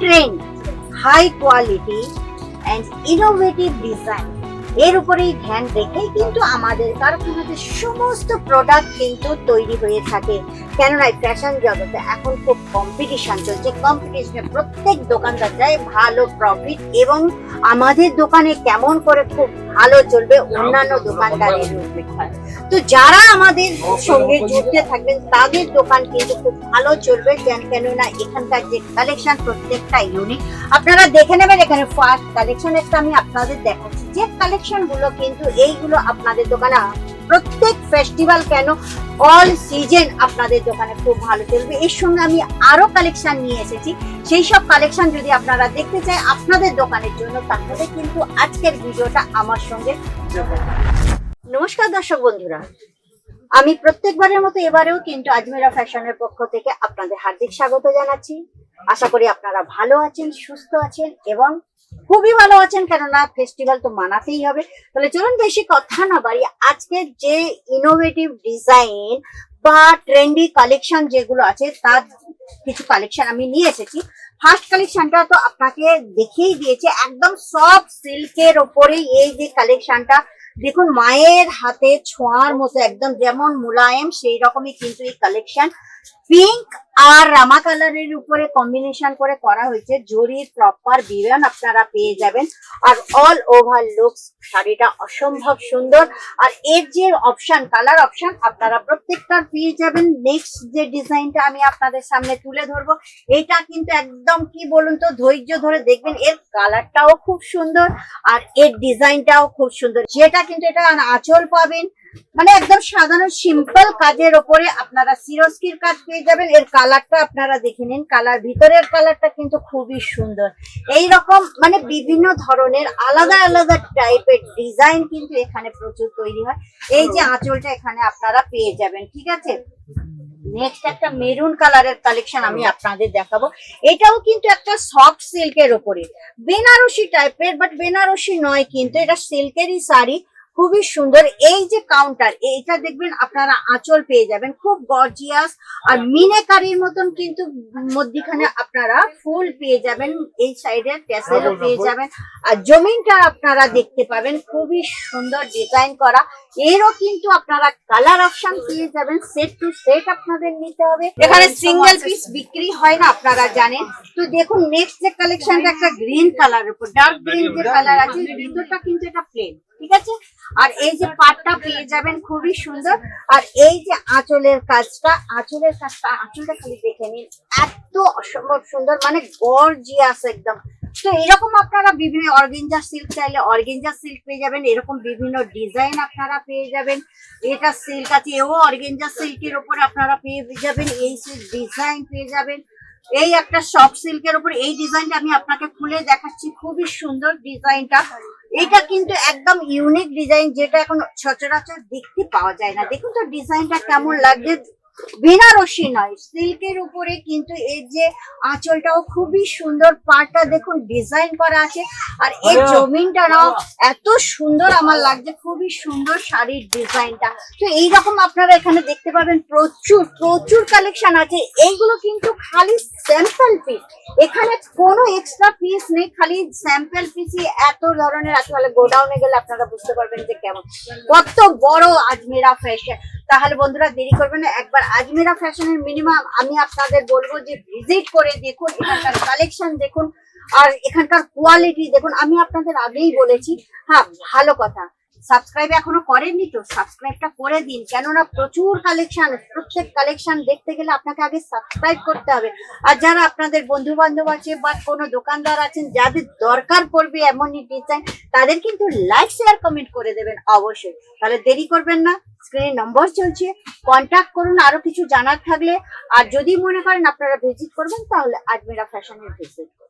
Trend high quality and innovative design এর উপরেই ধ্যান রেখেই কিন্তু আমাদের কারখানাতে সমস্ত প্রোডাক্ট কিন্তু তৈরি হয়ে থাকে। কেননা ফ্যাশন জগতে এখন খুব কম্পিটিশন চলছে। কম্পিটিশনে প্রত্যেক দোকানদার চায় ভালো প্রফিট এবং আমাদের দোকানে কেমন করে খুব ভালো চলবে, অন্যান্য দোকানদারের তো যারা আমাদের সঙ্গে যুক্ত থাকবেন, তাদের দোকান কিন্তু খুব ভালো চলবে কেননা এখানকার যে কালেকশন প্রত্যেকটা ইউনিক আপনারা দেখে নেবেন এখানে ফার্স্ট কালেকশন একটা আমি আপনাদের দেখাচ্ছি। যে কালেকশনগুলো কিন্তু এইগুলো আপনাদের দোকানে প্রত্যেক ফেস্টিভ্যাল কেন অল সিজন আপনাদের দোকানে খুব ভালো চলবে। এর সঙ্গে আমি আরও কালেকশন নিয়ে এসেছি। সেই সব কালেকশন যদি আপনারা দেখতে চাই, আপনাদের দোকানের জন্য, তাহলে কিন্তু আজকের ভিডিওটা আমার সঙ্গে নমস্কার দর্শক বন্ধুরা। আমি প্রত্যেকবারের মতো এবারেও কিন্তু আজমেরা ফ্যাশনের পক্ষ থেকে আপনাদের হার্দিক স্বাগত জানাচ্ছি। আশা করি আপনারা ভালো আছেন, সুস্থ আছেন এবং খুবই ভালো আছেন, কেননা ফেস্টিভ্যাল তো মানাতেই হবে। তাহলে চলুন বেশি কথা না বাড়ি আজকে যে ইনোভেটিভ ডিজাইন বা ট্রেন্ডি কালেকশন যেগুলো আছে, তার কিছু কালেকশন আমি নিয়ে এসেছি। ফার্স্ট কালেকশনটা তো আপনাকে দেখিয়েই দিয়েছে, একদম সব সিল্কের ওপরেই এই যে কালেকশনটা দেখুন, মায়ের হাতে ছোঁয়ার মতো, একদম যেমন মুলায়েম সেই রকমই কিন্তু এই কালেকশন পিঙ্ক আর রামা কালারের উপরে কম্বিনেশন করে করা হয়েছে। জরির প্রপার বিরান আপনারা পেয়ে যাবেন। আর অল ওভার লুকস শাড়িটা অসম্ভব সুন্দর। আর এর যে অপশন কালার অপশন আপনারা প্রত্যেকটার পেয়ে যাবেন। নেক্সট যে ডিজাইনটা আমি আপনাদের সামনে তুলে ধরবো, এটা কিন্তু একদম কি বলুন তো, ধৈর্য ধরে দেখবেন, এর কালারটাও খুব সুন্দর আর এর ডিজাইনটাও খুব সুন্দর। যেটা কিন্তু এটা আঁচল পাবেন মানে একদম সাধারণ সিম্পল কাজের ওপরে আপনারা সিরস্কির কাজ পেয়ে যাবেন। এর কালারটা আপনারা দেখে নিন। কালার ভিতরের কালারটা কিন্তু খুবই সুন্দর। এই রকম মানে বিভিন্ন ধরনের আলাদা আলাদা টাইপের ডিজাইন কিন্তু এখানে প্রচুর তৈরি হয়। এই যে আঁচলটা এখানে আপনারা পেয়ে যাবেন, ঠিক আছে? নেক্সট একটা মেরুন কালারের কালেকশন আমি আপনাদের দেখাবো। এটাও কিন্তু একটা সফট সিল্কের ওপরে। বেনারসি টাইপের বাট বেনারসি নয় কিন্তু, এটা সিল্কেরই শাড়ি। খুবই সুন্দর। এই যে কাউন্টার এইটা দেখবেন আপনারা আঁচল পেয়ে যাবেন। খুব গর্জিয়াস আর মিনেকারির মতন কিন্তু মধ্যিখানে আপনারা ফুল পেয়ে যাবেন। এই সাইডে ট্যাসেলও পেয়ে যাবেন। আর জমিনটা আপনারা দেখতে পাবেন। খুবই সুন্দর ডিজাইন করা। এরও কিন্তু আপনারা কালার অপশন পেয়ে যাবেন। সেট টু সেট আপনাদের নিতে হবে। এখানে সিঙ্গেল পিস বিক্রি হয় না আপনারা জানেন। তো দেখুন নেক্সট যে কালেকশনটা একটা গ্রিন কালারের উপর ডার্ক গ্রিন যে কালার আছে ভিতরটা কিন্তু এটা প্লেন ঠিক আছে? আর এই যে পাটটা পেয়ে যাবেন, খুবই সুন্দর। আর এই যে আঁচলের কাজটা আঁচলের কাজটা, আঁচলটা খালি দেখে নিন। এত অসম্ভব সুন্দর মানে গর্জিয়াস একদম। তো এরকম আপনারা বিভিন্ন অর্গেঞ্জা সিল্ক চাইলে অর্গেঞ্জা সিল্ক পেয়ে যাবেন, এরকম বিভিন্ন ডিজাইন আপনারা পেয়ে যাবেন। এটা সিল্ক আছে, এও অর্গেঞ্জা সিল্কের উপরে আপনারা পেয়ে যাবেন। এই ডিজাইন পেয়ে যাবেন। এই একটা সফট সিল্কের উপর, এই ডিজাইনটা আমি আপনাকে খুলে দেখাচ্ছি। খুবই সুন্দর ডিজাইনটা এটা কিন্তু একদম ইউনিক ডিজাইন যেটা এখন সচরাচর দেখতে পাওয়া যায় না। দেখুন তো ডিজাইনটা কেমন লাগছে। বেনারসি নয় সিল্কের উপরে কিন্তু এর যে আঁচলটাও খুবই সুন্দর। পাটটা দেখুন ডিজাইন করা আছে। আর এই জমিনটা নাও এত সুন্দর আমার লাগছে খুবই সুন্দর শাড়ির ডিজাইনটা। তো এইরকম আপনারা এখানে দেখতে পাবেন প্রচুর প্রচুর কালেকশন আছে। এইগুলো কিন্তু খালি স্যাম্পল পিস এখানে কোনো এক্সট্রা পিস নেই খালি স্যাম্পল পিসই এত ধরনের আছে। তাহলে গোডাউনে গেলে আপনারা বুঝতে পারবেন যে কেমন। কত বড় আজমেরা ফ্যাশন তাহলে বন্ধুরা দেরি করবেন না একবার আজমেরা ফ্যাশনের মিনিমাম আমি আপনাদের বলব যে ভিজিট করে দেখুন, এখানকার কালেকশন দেখুন, আর এখানকার কোয়ালিটি দেখুন। আমি আপনাদের আগেই বলেছি হ্যাঁ ভালো কথা। সাবস্ক্রাইব এখনও করেননি তো? সাবস্ক্রাইবটা করে দিন। কেননা প্রচুর কালেকশন প্রত্যেক কালেকশন দেখতে গেলে আপনাকে আগে সাবস্ক্রাইব করতে হবে। আর যারা আপনাদের বন্ধু বান্ধব আছে বা কোনো দোকানদার আছেন, যাদের দরকার পড়বে এমনই ডিজাইন তাদের কিন্তু লাইক শেয়ার কমেন্ট করে দেবেন অবশ্যই। তাহলে দেরি করবেন না স্ক্রিনে নম্বর চলছে। কন্ট্যাক্ট করুন, আরও কিছু জানার থাকলে। আর যদি মনে করেন আপনারা ভিজিট করবেন, তাহলে আজমেরা ফ্যাশনের ভিজিট করুন।